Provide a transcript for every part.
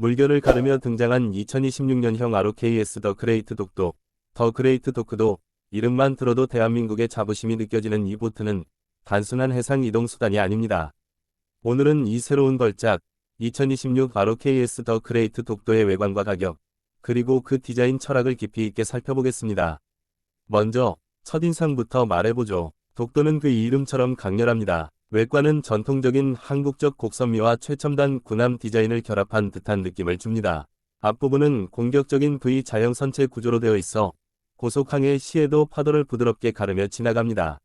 물결을 가르며 등장한 2026년형 ROKS 더 그레이트 독도, 더 그레이트 도크도 이름만 들어도 대한민국의 자부심이 느껴지는 이 보트는 단순한 해상 이동 수단이 아닙니다. 오늘은 이 새로운 걸작 2026 ROKS 더 그레이트 독도의 외관과 가격, 그리고 그 디자인 철학을 깊이 있게 살펴보겠습니다. 먼저 첫인상부터 말해보죠. 독도는 그 이름처럼 강렬합니다. 외관은 전통적인 한국적 곡선미와 최첨단 군함 디자인을 결합한 듯한 느낌을 줍니다. 앞부분은 공격적인 V 자형 선체 구조로 되어 있어 고속항해 시에도 파도를 부드럽게 가르며 지나갑니다.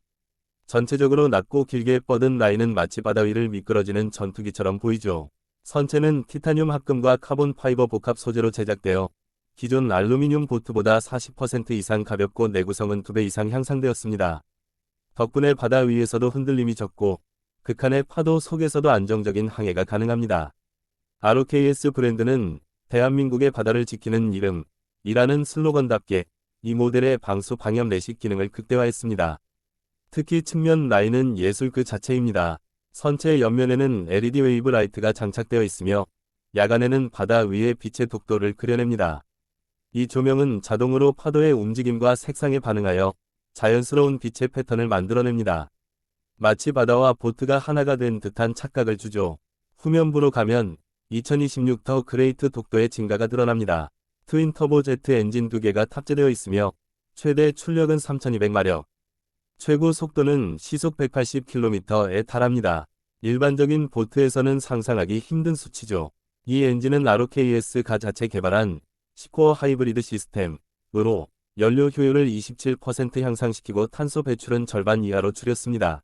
전체적으로 낮고 길게 뻗은 라인은 마치 바다 위를 미끄러지는 전투기처럼 보이죠. 선체는 티타늄 합금과 카본 파이버 복합 소재로 제작되어 기존 알루미늄 보트보다 40% 이상 가볍고 내구성은 2배 이상 향상되었습니다. 덕분에 바다 위에서도 흔들림이 적고 극한의 파도 속에서도 안정적인 항해가 가능합니다. ROKS 브랜드는 대한민국의 바다를 지키는 이름 이라는 슬로건답게 이 모델의 방수 방염 내식 기능을 극대화했습니다. 특히 측면 라인은 예술 그 자체입니다. 선체 옆면에는 LED 웨이브 라이트가 장착되어 있으며 야간에는 바다 위에 빛의 독도를 그려냅니다. 이 조명은 자동으로 파도의 움직임과 색상에 반응하여 자연스러운 빛의 패턴을 만들어냅니다. 마치 바다와 보트가 하나가 된 듯한 착각을 주죠. 후면부로 가면 2026 더 그레이트 독도의 진가가 드러납니다. 트윈 터보 제트 엔진 두 개가 탑재되어 있으며 최대 출력은 3200마력, 최고 속도는 시속 180km에 달합니다. 일반적인 보트에서는 상상하기 힘든 수치죠. 이 엔진은 ROKS가 자체 개발한 10코어 하이브리드 시스템으로 연료 효율을 27% 향상시키고 탄소 배출은 절반 이하로 줄였습니다.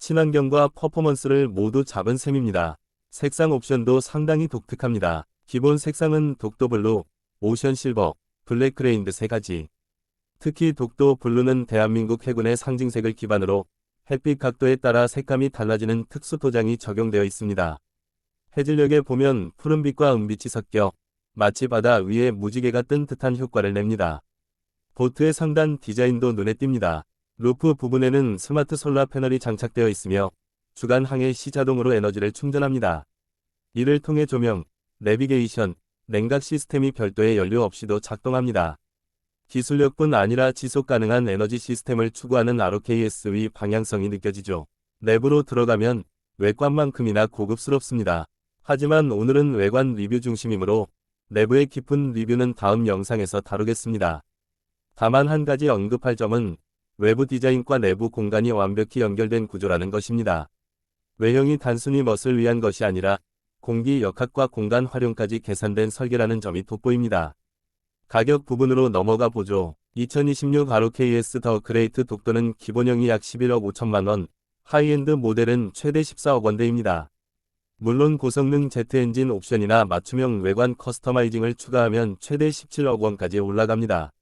친환경과 퍼포먼스를 모두 잡은 셈입니다. 색상 옵션도 상당히 독특합니다. 기본 색상은 독도 블루, 오션 실버, 블랙 그레인드 세 가지. 특히 독도 블루는 대한민국 해군의 상징색을 기반으로 햇빛 각도에 따라 색감이 달라지는 특수 도장이 적용되어 있습니다. 해질녘에 보면 푸른빛과 은빛이 섞여 마치 바다 위에 무지개가 뜬 듯한 효과를 냅니다. 보트의 상단 디자인도 눈에 띕니다. 루프 부분에는 스마트 솔라 패널이 장착되어 있으며 주간 항해 시 자동으로 에너지를 충전합니다. 이를 통해 조명, 내비게이션, 냉각 시스템이 별도의 연료 없이도 작동합니다. 기술력뿐 아니라 지속 가능한 에너지 시스템을 추구하는 ROKS의 방향성이 느껴지죠. 내부로 들어가면 외관만큼이나 고급스럽습니다. 하지만 오늘은 외관 리뷰 중심이므로 내부의 깊은 리뷰는 다음 영상에서 다루겠습니다. 다만 한 가지 언급할 점은 외부 디자인과 내부 공간이 완벽히 연결된 구조라는 것입니다. 외형이 단순히 멋을 위한 것이 아니라 공기 역학과 공간 활용까지 계산된 설계라는 점이 돋보입니다. 가격 부분으로 넘어가 보죠. 2026 ROKS 더 그레이트 독도는 기본형이 약 11억 5천만 원, 하이엔드 모델은 최대 14억 원대입니다. 물론 고성능 제트 엔진 옵션이나 맞춤형 외관 커스터마이징을 추가하면 최대 17억 원까지 올라갑니다.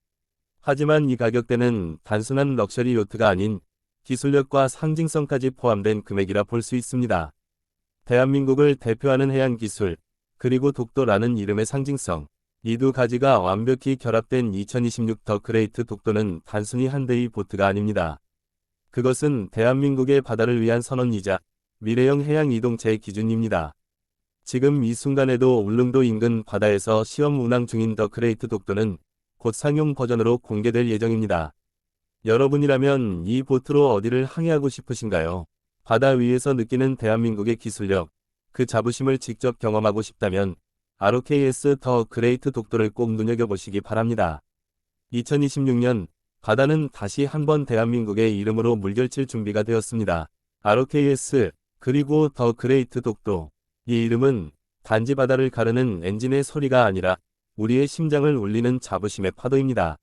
하지만 이 가격대는 단순한 럭셔리 요트가 아닌 기술력과 상징성까지 포함된 금액이라 볼 수 있습니다. 대한민국을 대표하는 해양 기술, 그리고 독도라는 이름의 상징성, 이 두 가지가 완벽히 결합된 2026 더 그레이트 독도는 단순히 한 대의 보트가 아닙니다. 그것은 대한민국의 바다를 위한 선언이자 미래형 해양 이동체의 기준입니다. 지금 이 순간에도 울릉도 인근 바다에서 시험 운항 중인 더 그레이트 독도는 곧 상용 버전으로 공개될 예정입니다. 여러분이라면 이 보트로 어디를 항해하고 싶으신가요? 바다 위에서 느끼는 대한민국의 기술력, 그 자부심을 직접 경험하고 싶다면 ROKS 더 그레이트 독도를 꼭 눈여겨보시기 바랍니다. 2026년 바다는 다시 한번 대한민국의 이름으로 물결칠 준비가 되었습니다. ROKS 그리고 더 그레이트 독도 이 이름은 단지 바다를 가르는 엔진의 소리가 아니라 우리의 심장을 울리는 자부심의 파도입니다.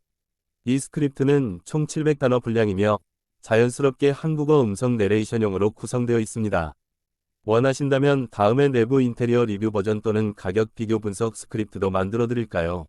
이 스크립트는 총 700단어 분량이며 자연스럽게 한국어 음성 내레이션용으로 구성되어 있습니다. 원하신다면 다음에 내부 인테리어 리뷰 버전 또는 가격 비교 분석 스크립트도 만들어 드릴까요?